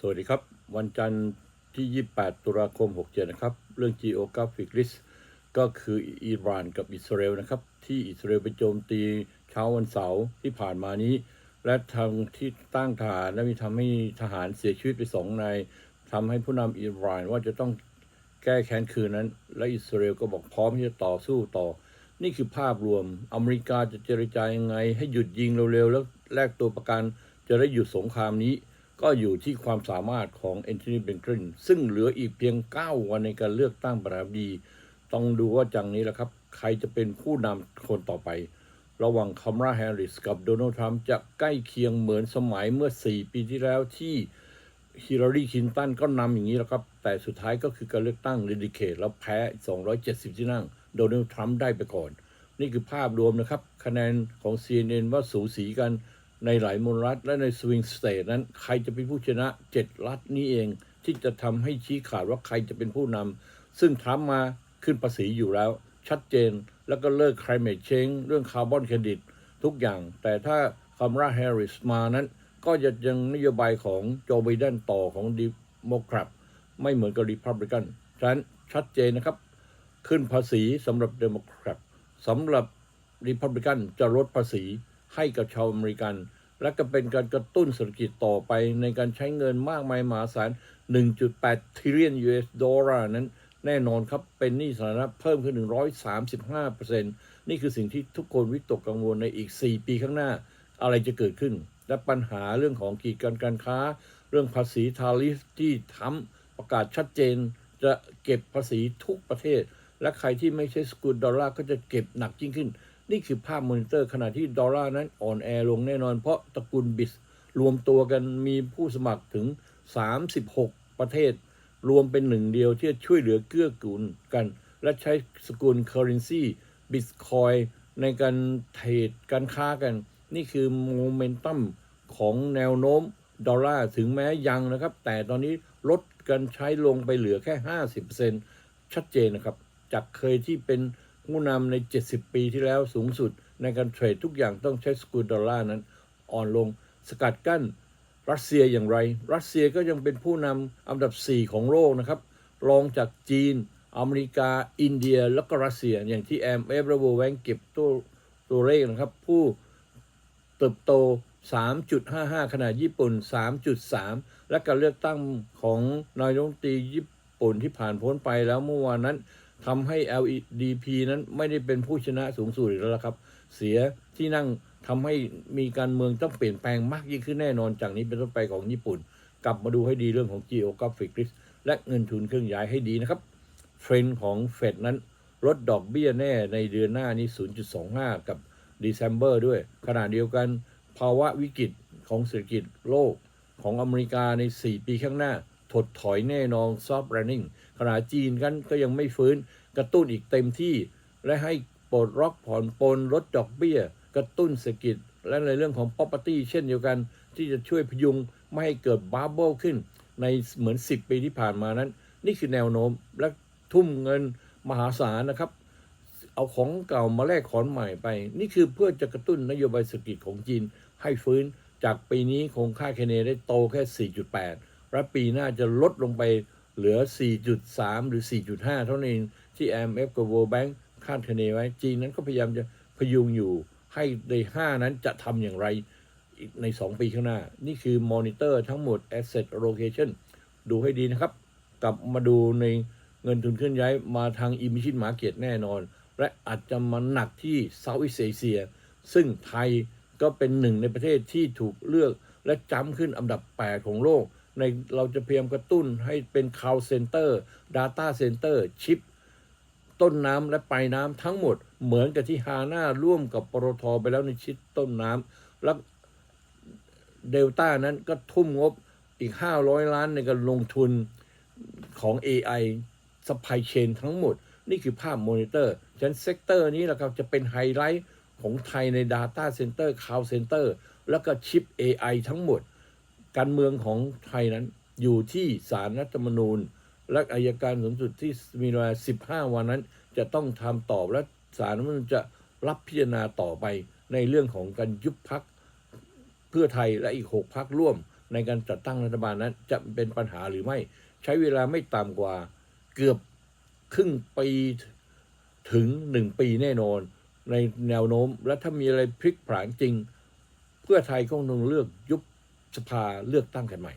สวัสดีครับ วันจันทร์ที่ 28 ตุลาคม 67 นะครับ เรื่อง Geographic List ก็คืออิหร่านกับอิสราเอลนะครับ ที่อิสราเอลไปโจมตีเช้าวันเสาร์ที่ผ่านมานี้ และทางที่ตั้งฐานและมีทำให้ทหารเสียชีวิตไปสองนายทำให้ผู้นำอิหร่านว่าจะต้องแก้แค้นคืนนั้น และอิสราเอลก็บอกพร้อมที่จะต่อสู้ต่อ นี่คือภาพรวมอเมริกาจะเจรจายังไง ให้หยุดยิงเร็วๆแล้วแลกตัวประกันจะได้หยุดสงครามนี้ ก็อยู่ที่ความสามารถของแอนโทนีเบนเกนซึ่งเหลืออีกเพียง 9 วันในการเลือกตั้งประธานาธิบดี ต้องดูว่าจังนี้แหละครับ ใครจะเป็นผู้นำคนต่อไป ระหว่างคามราแฮร์ริสกับโดนัลด์ทรัมป์จะใกล้เคียงเหมือนสมัยเมื่อ 4 ปีที่แล้วที่ฮิลลารีคินตันก็นำอย่างนี้แล้วครับ แต่สุดท้ายก็คือการเลือกตั้งเรดิเคทแล้วแพ้ 270 ที่นั่ง โดนัลด์ทรัมป์ได้ไปก่อน นี่คือภาพรวมนะครับ คะแนนของ CNN ว่าสูสีกัน ในหลายมลรัฐและในสวิงสเตทนั้น ใครจะเป็นผู้ชนะ7รัฐนี้เอง ที่จะทำให้ชี้ขาดว่าใครจะเป็นผู้นำซึ่งทรัมมาขึ้นภาษีอยู่แล้ว ชัดเจนแล้วก็เลิก climate change เรื่องคาร์บอนเครดิตทุกอย่าง แต่ถ้าคามราแฮร์ริสมานั้น ก็จะยังนโยบายของโจไบเดนต่อของดิโมแครตไม่เหมือนกับริพับลิกันฉะนั้นชัดเจนนะครับ ขึ้นภาษีสำหรับเดโมแครตสำหรับริพับลิกันจะลดภาษี ให้กับชาวอเมริกัน และก็เป็นการกระตุ้นเศรษฐกิจต่อไปในการใช้เงินมากมายมหาศาล 1.8 trillion US ดอลลาร์นั้นแน่นอนครับ เป็นหนี้สาธารณะเพิ่มขึ้น 135%นี่คือสิ่งที่ทุกคนวิตกกังวลในอีก 4 ปีข้างหน้า อะไรจะเกิดขึ้น และปัญหาเรื่องของกีดกันการค้า เรื่องภาษีทาริฟที่ทำประกาศชัดเจน จะเก็บภาษีทุกประเทศ และใครที่ไม่ใช่สกุลดอลลาร์ก็จะเก็บหนักยิ่งขึ้น นี่คือภาพมอนิเตอร์ขณะที่ดอลลาร์นั้นอ่อนแอลงแน่นอน เพราะตระกูลบิสรวมตัวกันมีผู้สมัครถึง 36 ประเทศ รวมเป็นหนึ่งเดียวที่จะช่วยเหลือเกื้อกูลกัน และใช้สกุล currency bitcoin ในการเทรดการค้ากัน นี่คือโมเมนตัมของแนวโน้มดอลลาร์ถึงแม้ยังนะครับ แต่ตอนนี้ลดกันใช้ลงไปเหลือแค่ 50%ชัดเจนนะครับ จากเคยที่เป็น ผู้นำใน 70 ปีที่แล้วสูงสุดในการเทรดทุกอย่างต้องใช้สกุลดอลลาร์นั้น อ่อนลงสกัดกั้นรัสเซียอย่างไร รัสเซียก็ยังเป็นผู้นำอันดับ 4 ของโลกนะครับ รองจากจีน อเมริกา อินเดีย แล้วก็รัสเซีย อย่างที่แอมเอฟระเวแวงเก็บตัวตัวเลขนะครับ ผู้เติบโต 3.55 ขณะญี่ปุ่น 3.3 และการเลือกตั้งของนายกรัฐมนตรีญี่ปุ่นที่ผ่านพ้นไปแล้วเมื่อวานนั้น ทำให้ LDP นั้นไม่ได้เป็นผู้ชนะสูงสุดอีกแล้วครับ เสียที่นั่งทำให้มีการเมืองต้องเปลี่ยนแปลงมากยิ่งขึ้นแน่นอนจากนี้เป็นต้นไปของญี่ปุ่น กลับมาดูให้ดีเรื่องของ Geographic Risk และเงินทุนเครื่องย้ายให้ดีนะครับ เทรนด์ของเฟดนั้นลดดอกเบี้ยแน่ในเดือนหน้านี้ 0.25 กับ December ด้วย ขณะเดียวกันภาวะวิกฤตของเศรษฐกิจโลกของอเมริกาใน 4 ปีข้างหน้า ถดถอยแน่นอน soft landing ขณะจีนกันก็ยังไม่ฟื้น กระตุ้นอีกเต็มที่ และให้ปลดล็อกผ่อนปลนลดดอกเบี้ย กระตุ้นเศรษฐกิจ และในเรื่องของ property เช่นเดียวกัน ที่จะช่วยพยุงไม่ให้เกิดบับเบิลขึ้น ในเหมือน 10 ปีที่ผ่านมานั้น นี่คือแนวโน้มและทุ่มเงินมหาศาลนะครับ เอาของเก่ามาแลกของใหม่ไป นี่คือเพื่อจะกระตุ้นนโยบายเศรษฐกิจของจีนให้ฟื้นจากปีนี้คงค่าเคเนได้โตแค่ 4.8 และปีหน้าจะลดลงไป เหลือ 4.3 หรือ 4.5 เท่านั้นเองที่ IMF กับ World Bank คาดคะเนไว้ จีนนั้นก็พยายามจะพยุงอยู่ให้ใน 5 นั้นจะทำอย่างไรใน 2 ปีข้างหน้า นี่คือมอนิเตอร์ทั้งหมด Asset Allocation ดูให้ดีนะครับ กลับมาดูในเงินทุนเคลื่อนย้ายมาทาง Emission Market แน่นอน และอาจจะมาหนักที่ Southeast Asia ซึ่งไทยก็เป็นหนึ่งในประเทศที่ถูกเลือกและจ้ำขึ้นอันดับ 8 ของโลก ในเราจะพยายามกระตุ้นให้เป็น Cloud Center Data Center ชิป ต้นน้ำและปลายน้ำทั้งหมด เหมือนกับที่ฮาน่าร่วมกับปตทไปแล้วในชิดต้นน้ำแล้วเดลต้านั้นก็ทุ่มงบอีก 500 ล้านในการลงทุนของ AI supply chain ทั้งหมด นี่คือภาพมอนิเตอร์ฉะนั้นเซกเตอร์นี้แหละครับจะเป็นไฮไลท์ของไทยใน Data Center Cloud Center แล้วก็ชิป AI ทั้งหมด การเมืองของไทยนั้นอยู่ที่ศาลรัฐธรรมนูญ และอายการสูงสุดที่มีเวลา15วันนั้น จะต้องทำตอบและศาลรัฐธรรมนูญจะรับพิจารณาต่อไปในเรื่องของการยุบพักเพื่อไทยและอีก6พักร่วม ในการจัดตั้งรัฐบาลนั้น จะเป็นปัญหาหรือไม่ ใช้เวลาไม่ต่ำกว่าเกือบครึ่งปีถึงหนึ่งปีแน่นอน ในแนวโน้ม และถ้ามีอะไรพลิกผลาญจริง เพื่อไทยก็ต้องเลือกยุบ สภาเลือกตั้งกันใหม่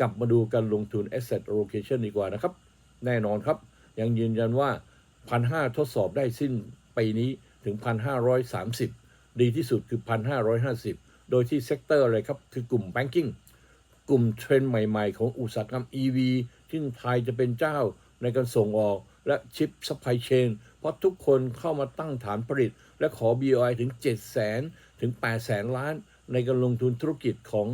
กลับมาดูการลงทุน asset allocation ดีกว่านะครับ แน่นอนครับ ยังยืนยันว่าพันห้าทดสอบได้สิ้นปีนี้ถึงพันห้าร้อยสามสิบดีที่สุดคือพันห้าร้อยห้าสิบโดยที่เซกเตอร์อะไรครับ คือกลุ่ม banking กลุ่มเทรนด์ใหม่ๆ ของอุตสาหกรรม EV ที่ไทยจะเป็นเจ้าในการส่งออกและชิป supply chain เพราะทุกคนเข้ามาตั้งฐานผลิต และขอ BOI ถึง 7 0 0 0 0 0 ถึง 8 0 0 0 0ล้าน ในการลงทุนธุรกิจของ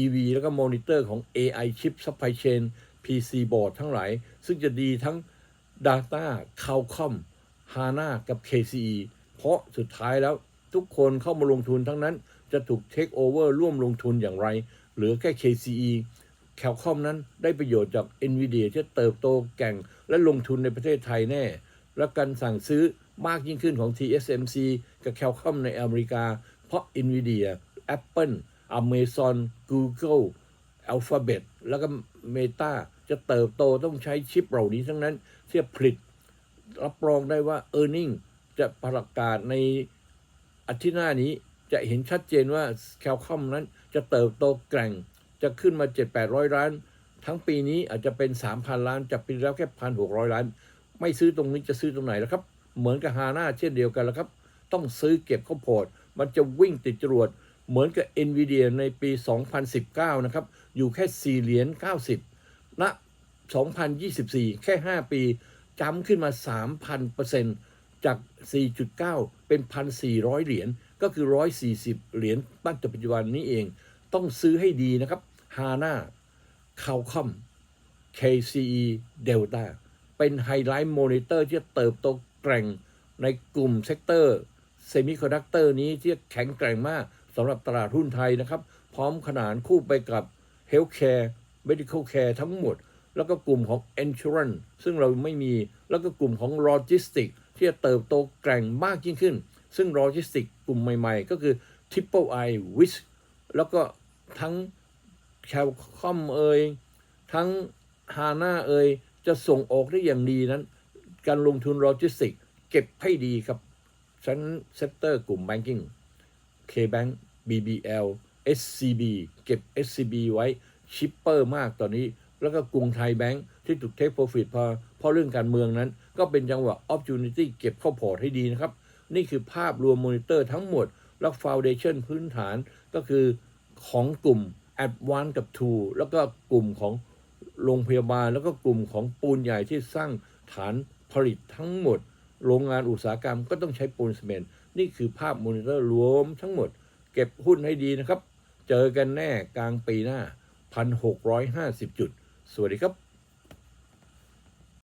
EV แล้วก็มอนิเตอร์ของ AI chip supply chain PC board ทั้งหลาย ซึ่งจะดีทั้ง Data Qualcomm HANA กับ KCE เพราะสุดท้ายแล้วทุกคนเข้ามาลงทุนทั้งนั้นจะถูก take over ร่วมลงทุนอย่างไรหลือแค่ KCE แคลคอมนั้นได้ประโยชน์จาก NVIDIA ที่เติบโตแก่งและลงทุนในประเทศไทยแน่ และการสั่งซื้อมากยิ่งขึ้นของ TSMC กับแคลคอมในอเมริกา เพราะ NVIDIA Apple Amazon Google Alphabet แล้วก็ Meta จะเติบโตต้องใช้ชิปเหล่านี้ทั้งนั้นเที่จะผลิต รับรองได้ว่า e a r n i n g จะประกาศในอาทิตย์หน้านี้จะเห็นชัดเจนว่าแคลคอมนั้นจะเติบโตแกร่ง จะขึ้นมา 7-800 ล้าน ทั้งปีนี้อาจจะเป็น 3,000 ล้านจะเป็นแล้วแค่ 1,600 ล้าน ไม่ซื้อตรงนี้จะซื้อตรงไหนแล้วครับ เหมือนกับฮาน่าเช่นเดียวกันแล้วครับ ต้องซื้อเก็บข้าวโพดมันจะวิ่งติดจรวด เหมือนกับ NVIDIA ในปี 2019 นะครับ อยู่แค่ 4 เหรียญ 90ณ2024 แค่ 5 ปีจำขึ้นมา 3,000%จาก 4.9 เป็น 1,400 เหรียญ ก็คือ 140 เหรียญปัจจุบันนี้เอง ต้องซื้อให้ดีนะครับฮาน่าคาลคอม KCE Delta เป็นไฮไลท์มอนิเตอร์ที่เติบโตแกร่งในกลุ่มเซกเตอร์เซมิคอนดักเตอร์นี้ที่แข็งแกร่งมาก สำหรับตลาดหุ้นไทยนะครับ พร้อมขนานคู่ไปกับ Healthcare Medical Care ทั้งหมด แล้วก็กลุ่มของ Insurance ซึ่งเราไม่มีแล้วก็กลุ่มของ Logistics ที่จะเติบโตแกร่งมากยิ่งขึ้น ซึ่ง Logistics กลุ่มใหม่ๆ ก็คือ Triple I w i s แล้วก็ทั้งแคลคอมเอยทั้งฮาน่าเอยจะส่งออกได้อย่างดีนั้น การลงทุนโลจิสติกเก็บให้ดีครับชั้นเซกเตอร์กลุ่ม Banking K-Bank BBL SCB เก็บ SCB ไว้ชิปเปอร์มากตอนนี้ แล้วก็กรุงไทยแบงค์ที่ถูกเทคโปรฟิตพอเพราะเรื่องการเมืองนั้น ก็เป็นจังหวะ Opportunity เก็บเข้าพอร์ตให้ดีนะครับ นี่คือภาพรวมมอนิเตอร์ทั้งหมด แล้ว Foundation พื้นฐานก็คือของกลุ่ม a d v a n c e กับ t o แล้วก็กลุ่มของโรงพยาบาล แล้วก็กลุ่มของปูนใหญ่ที่สร้างฐานผลิตทั้งหมด โรงงานอุตสาหกรรมก็ต้องใช้ปูนซีเมนต์นี่คือภาพมอนิเตอร์รวมทั้งหมด เก็บหุ้นให้ดีนะครับ เจอกันแน่กลางปีหน้า 1,650 จุด สวัสดีครับ